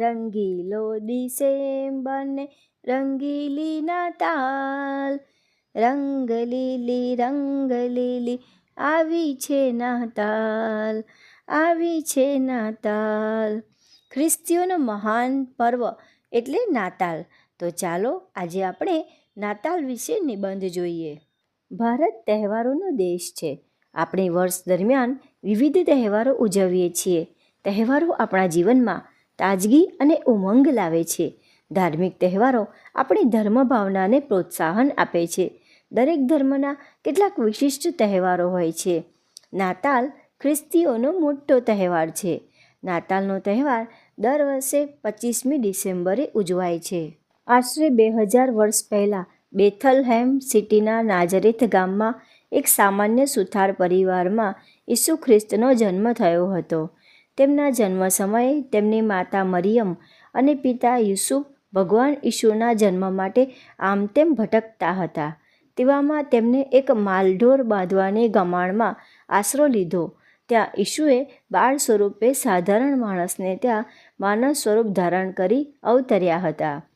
રંગીલો ડિસેમ્બરને રંગીલી નાતાલ. રંગ લીલી રંગ લીલી આવી છે નાતાલ, આવી છે નાતાલ. ખ્રિસ્તીઓનો મહાન પર્વ એટલે નાતાલ. તો ચાલો આજે આપણે નાતાલ વિશે નિબંધ જોઈએ. ભારત તહેવારોનો દેશ છે. આપણે વર્ષ દરમિયાન વિવિધ તહેવારો ઉજવીએ છીએ. તહેવારો આપણા જીવનમાં તાજગી અને ઉમંગ લાવે છે. ધાર્મિક તહેવારો આપણી ધર્મ ભાવનાને પ્રોત્સાહન આપે છે. દરેક ધર્મના કેટલાક વિશિષ્ટ તહેવારો હોય છે. નાતાલ ખ્રિસ્તીઓનો મોટો તહેવાર છે. નાતાલનો તહેવાર દર વર્ષે પચીસમી ડિસેમ્બરે ઉજવાય છે. આશરે બે હજાર વર્ષ પહેલાં બેથલહેમ સિટીના નાજરેથ ગામમાં એક સામાન્ય સુથાર પરિવારમાં ઈસુ ખ્રિસ્તનો જન્મ થયો હતો. તેમના જન્મ સમયે તેમની માતા મરિયમ અને પિતા યુસુફ ભગવાન ઈશુના જન્મ માટે આમ તેમ ભટકતા હતા. તેવામાં તેમને એક માલઢોર બાંધવાની ગમાણમાં આશરો લીધો. ત્યાં ઈશુએ બાળ સ્વરૂપે સાધારણ માણસને ત્યાં માનવ સ્વરૂપ ધારણ કરી અવતર્યા હતા.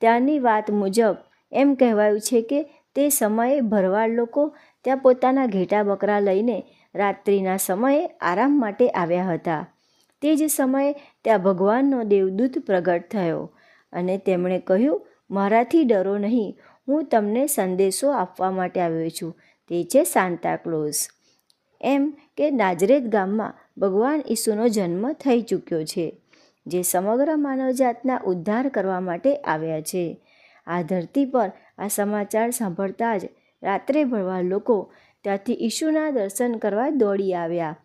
ત્યાંની વાત મુજબ એમ કહેવાયું છે કે તે સમયે ભરવાડ લોકો ત્યાં પોતાના ઘેટા બકરા લઈને રાત્રિના સમયે આરામ માટે આવ્યા હતા. તે જ સમયે ત્યાં ભગવાનનો દેવદૂત પ્રગટ થયો અને તેમણે કહ્યું, મારાથી ડરો નહીં. હું તમને સંદેશો આપવા માટે આવ્યો છું. તે છે સાન્તાક્લોઝ એમ કે નાજરેત ગામમાં ભગવાન ઈસુનો જન્મ થઈ ચૂક્યો છે, જે સમગ્ર માનવજાતના ઉદ્ધાર કરવા માટે આવ્યા છે. આ ધરતી પર આ સમાચાર સાંભળતા જ રાત્રે ભરવા લોકો ત્યાંથી ઈશુના દર્શન કરવા દોડી આવ્યા.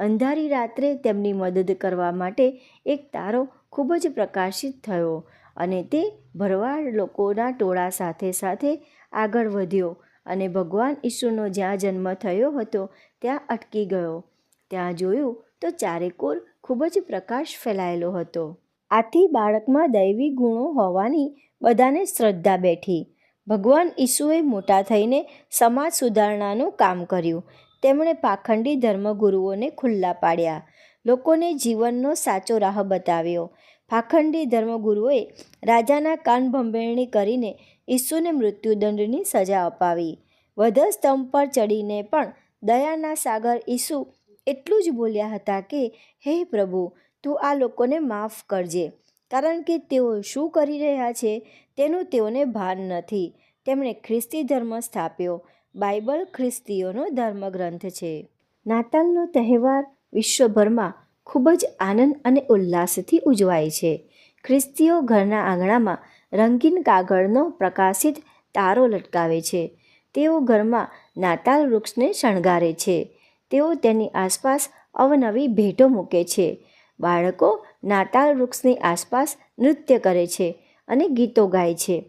અંધારી રાત્રે તેમની મદદ કરવા માટે એક તારો ખૂબ જ પ્રકાશિત થયો અને તે ભરવાડ લોકોના ટોળા સાથે સાથે આગળ વધ્યો અને ભગવાન ઈશુનો જ્યાં જન્મ થયો હતો, ત્યાં અટકી ગયો. ત્યાં જોયું તો ચારેકોર ખૂબ જ પ્રકાશ ફેલાયેલો હતો. આથી બાળકમાં દૈવી ગુણો હોવાની બધાને શ્રદ્ધા બેઠી. ભગવાન ઈસુએ મોટા થઈને સમાજ સુધારણાનું કામ કર્યું. તેમણે પાખંડી ધર્મગુરુઓને ખુલ્લા પાડ્યા. લોકોને જીવનનો સાચો રાહ બતાવ્યો. પાખંડી ધર્મગુરુઓએ રાજાના કાન ભંભેરણી કરીને ઈસુને મૃત્યુદંડની સજા અપાવી. વધસ્તંભ પર ચડીને પણ દયાના સાગર ઈસુ એટલું જ બોલ્યા હતા કે, હે પ્રભુ, તું આ લોકોને માફ કરજે. કારણ કે તેઓ શું કરી રહ્યા છે તેનું તેઓને ભાન નથી. તેમણે ખ્રિસ્તી ધર્મ સ્થાપ્યો. બાઇબલ ખ્રિસ્તીઓનો ધર્મગ્રંથ છે. નાતાલનો તહેવાર વિશ્વભરમાં ખૂબ જ આનંદ અને ઉલ્લાસથી ઉજવાય છે. ખ્રિસ્તીઓ ઘરના આંગણામાં રંગીન કાગળનો પ્રકાશિત તારો લટકાવે છે. તેઓ ઘરમાં નાતાલ વૃક્ષને શણગારે છે. તેઓ તેની આસપાસ અવનવી ભેટો મૂકે છે. બાળકો નાતાલ વૃક્ષની આસપાસ નૃત્ય કરે છે અને ગીતો ગાય છે.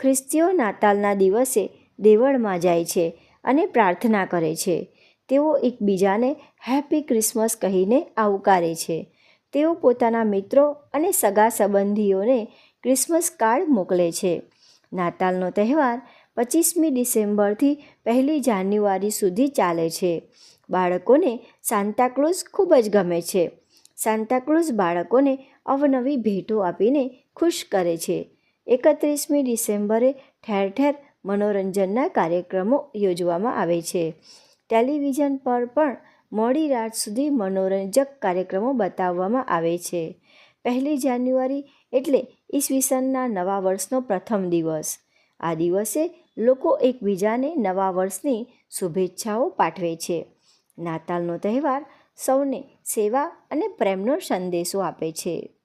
ખ્રિસ્તીઓ નાતાલના દિવસે દેવળમાં જાય છે અને પ્રાર્થના કરે છે. તેઓ એકબીજાને હેપી ક્રિસમસ કહીને આવકારે છે. તેઓ પોતાના મિત્રો અને સગા સંબંધીઓને ક્રિસમસ કાર્ડ મોકલે છે. નાતાલનો તહેવાર પચીસમી ડિસેમ્બરથી પહેલી જાન્યુઆરી સુધી ચાલે છે. બાળકોને સાન્તાક્લોઝ ખૂબ જ ગમે છે. સાન્તાક્લોઝ બાળકોને અવનવી ભેટો આપીને ખુશ કરે છે. એકત્રીસમી ડિસેમ્બરે ઠેર ઠેર મનોરંજનના કાર્યક્રમો યોજવામાં આવે છે. ટેલિવિઝન પર પણ મોડી રાત સુધી મનોરંજક કાર્યક્રમો બતાવવામાં આવે છે. પહેલી જાન્યુઆરી એટલે ઈસવીસનના નવા વર્ષનો પ્રથમ દિવસ. આ દિવસે લોકો એકબીજાને નવા વર્ષની શુભેચ્છાઓ પાઠવે છે. નાતાલનો તહેવાર સૌને સેવા અને પ્રેમનો સંદેશો આપે છે.